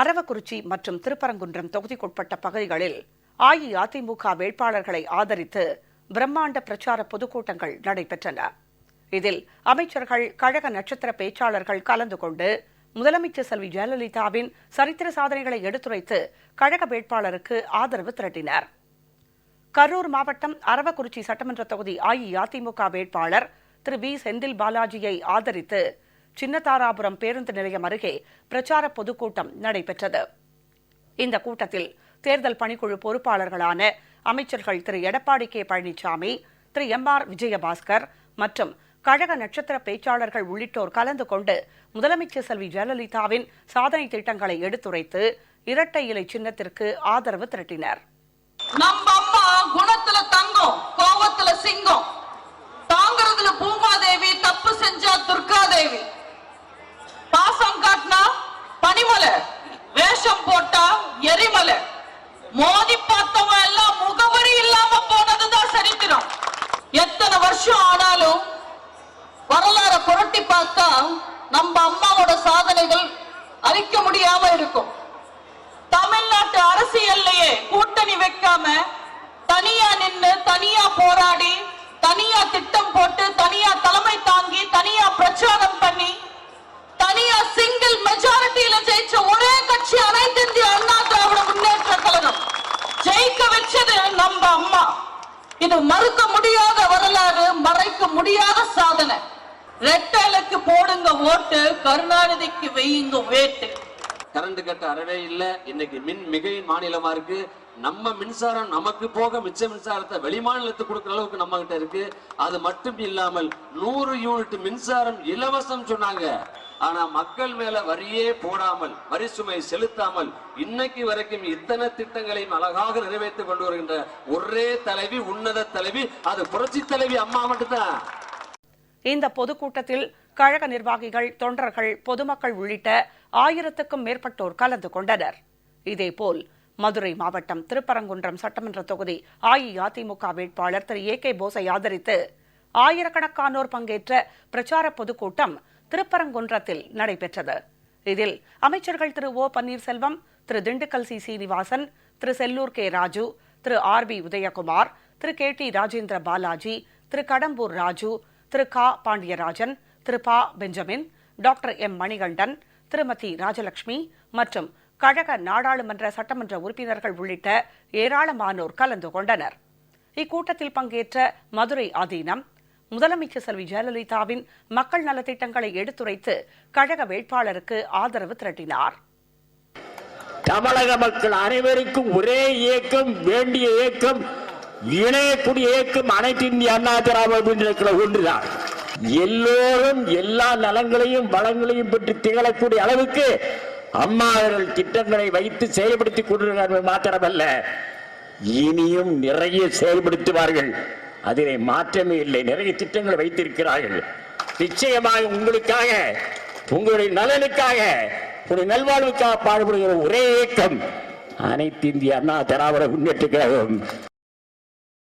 அரவக்குறிச்சி மற்றும் திருப்பரங்குன்றம் தொகுதிக்குட்பட்ட பகுதிகளில் அஇஅதிமுக வேட்பாளர்களை ஆதரித்து பிரம்மாண்ட பிரச்சார பொதுக்கூட்டங்கள் நடைபெற்றன. இதில் அமைச்சர்கள் கழக நட்சத்திர பேச்சாளர்கள் கலந்து கொண்டு முதலமைச்சர் செல்வி ஜெயலலிதாவின் சரித்திர சாதனைகளை எடுத்துரைத்து கழக வேட்பாளருக்கு ஆதரவு திரட்டினர். கரூர் மாவட்டம் அரவக்குறிச்சி சட்டமன்ற தொகுதி அஇஅதிமுக வேட்பாளர் திரு வி செந்தில் பாலாஜியை ஆதரித்து சின்னதாராபுரம் பேருந்து நிலையம் அருகே பிரச்சார பொதுக்கூட்டம் நடைபெற்றது. இந்த கூட்டத்தில் தேர்தல் பணிக்குழு பொறுப்பாளர்களான அமைச்சர்கள் திரு. எடப்பாடி கே. பழனிசாமி திரு. எம். ஆர். விஜயபாஸ்கர் மற்றும் கழக நட்சத்திர பேச்சாளர்கள் உள்ளிட்டோர் கலந்து கொண்டு முதலமைச்சர் செல்வி ஜெயலலிதாவின் சாதனை திட்டங்களை எடுத்துரைத்து இரட்டை இலை சின்னத்திற்கு ஆதரவு திரட்டினர். நம்ம அம்மா குணத்துல தங்கம் கோபத்துல சிங்கம். தாங்குறதுல பூமாதேவி தப்பு செஞ்சா துர்காதேவி. தேவி பனிமலை. வேஷம் போட்டா எரிமலை. மோதி பார்த்தவன் எல்லாம் முகவரி இல்லாம போனதுதான் சரித்திரம். எத்தனை வருஷம் ஆனாலும் வரலாற புரட்டி பார்த்தா நம்ம அம்மாவோட சாதனைகள் அழிக்க முடியாம இருக்கும். தமிழ்நாட்டு அரசியல்லையே கூட்டணி வைக்காம தனியா நின்னு தனியா போராடி தனியா திட்டம் போட்டு தனியா தலைமை தாங்கி தனியா பிரச்சாரம் பண்ணி தனியா சிங்கிள் மெஜாரிட்டியில ஜெயிச்ச ஒரே கட்சி அனைத்து இந்திய அண்ணா திராவிட முன்னேற்ற கழகம். ஜெயிக்க வச்சது நம்ம அம்மா. இது மறுக்க முடியாத வரலாறு மறைக்க முடியாத சாதனை. ரெட்டலுக்கு போடுங்க ஓட்டு கருணாநிதிக்கு வெய்யுங்க வேட்டு கரண்ட் கட்ட அறவே இல்ல. இன்னைக்கு மின் மிகையின் மாநிலமா இருக்கு. நம்ம மின்சாரம் நமக்கு போக மிச்ச மின்சாரத்தை வெளிமாநிலத்துக்கு கொடுக்குற அளவுக்கு நம்ம கிட்ட இருக்கு. அது மட்டும் இல்லாமல் நூறு யூனிட் மின்சாரம் இலவசம் சொன்னாங்க. ஆனா மக்கள் மேல வரியே போடாமல் வரி சுமை செலுத்தாமல் இன்னைக்கு வரைக்கும் இத்தனை திட்டங்களையும் அழகாக நிறைவேற்றி கொண்டு வருகின்ற ஒரே தலைவி உன்னத தலைவி அது புரட்சி தலைவி அம்மா மட்டும்தான். இந்த பொதுக்கூட்டத்தில் கழக நிர்வாகிகள் தொண்டர்கள் பொதுமக்கள் உள்ளிட்ட ஆயிரத்துக்கும் மேற்பட்டோர் கலந்து கொண்டனர். இதேபோல் மதுரை மாவட்டம் திருப்பரங்குன்றம் சட்டமன்ற தொகுதி அஇஅதிமுக வேட்பாளர் திரு ஏ கே போஸை ஆதரித்து ஆயிரக்கணக்கானோர் பங்கேற்ற பிரச்சார பொதுக்கூட்டம் திருப்பரங்குன்றத்தில் நடைபெற்றது. இதில் அமைச்சர்கள் திரு ஓ பன்னீர்செல்வம் திரு திண்டுக்கல் சி சீனிவாசன் திரு செல்லூர் கே ராஜு திரு ஆர் பி உதயகுமார் திரு கே டி ராஜேந்திர பாலாஜி திரு கடம்பூர் ராஜு திரு கா பாண்டியராஜன் திரு பா பெஞ்சமின் டாக்டர் எம் மணிகண்டன் திருமதி ராஜலட்சுமி மற்றும் கழக நாடாளுமன்ற சட்டமன்ற உறுப்பினர்கள் உள்ளிட்ட ஏராளமானோர் கலந்து கொண்டனர். இக்கூட்டத்தில் பங்கேற்ற மதுரை ஆதீனம் முதலமைச்சர் செல்வி ஜெயலலிதாவின் மக்கள் நலத்திட்டங்களை எடுத்துரைத்து கழக வேட்பாளருக்கு ஆதரவு திரட்டினார். தமிழக மக்கள் அனைவருக்கும் ஒரே இயக்கம் வேண்டிய இயக்கம் இணையக்கூடிய இயக்கம் அனைத்து இந்திய அண்ணா திராவிட ஒன்றுதான். எல்லோரும் எல்லா நலங்களையும் வளங்களையும் பெற்று திகழக்கூடிய அளவுக்கு அம்மா அவர்கள் திட்டங்களை வைத்து செயல்படுத்திக் கொண்டிருக்கிறார்கள் மாத்திரமல்ல இனியும் நிறைய செயல்படுத்துவார்கள். அதிலே மாற்றமே இல்லை. நிறைய திட்டங்களை வைத்திருக்கிறார்கள். நிச்சயமாக உங்களுக்காக உங்களுடைய நலனுக்காக உங்களுடைய நல்வாழ்வுக்காக பாடுபடுகிற ஒரே இயக்கம் அனைத்து இந்திய அண்ணா திராவிட முன்னேற்ற கழகம்.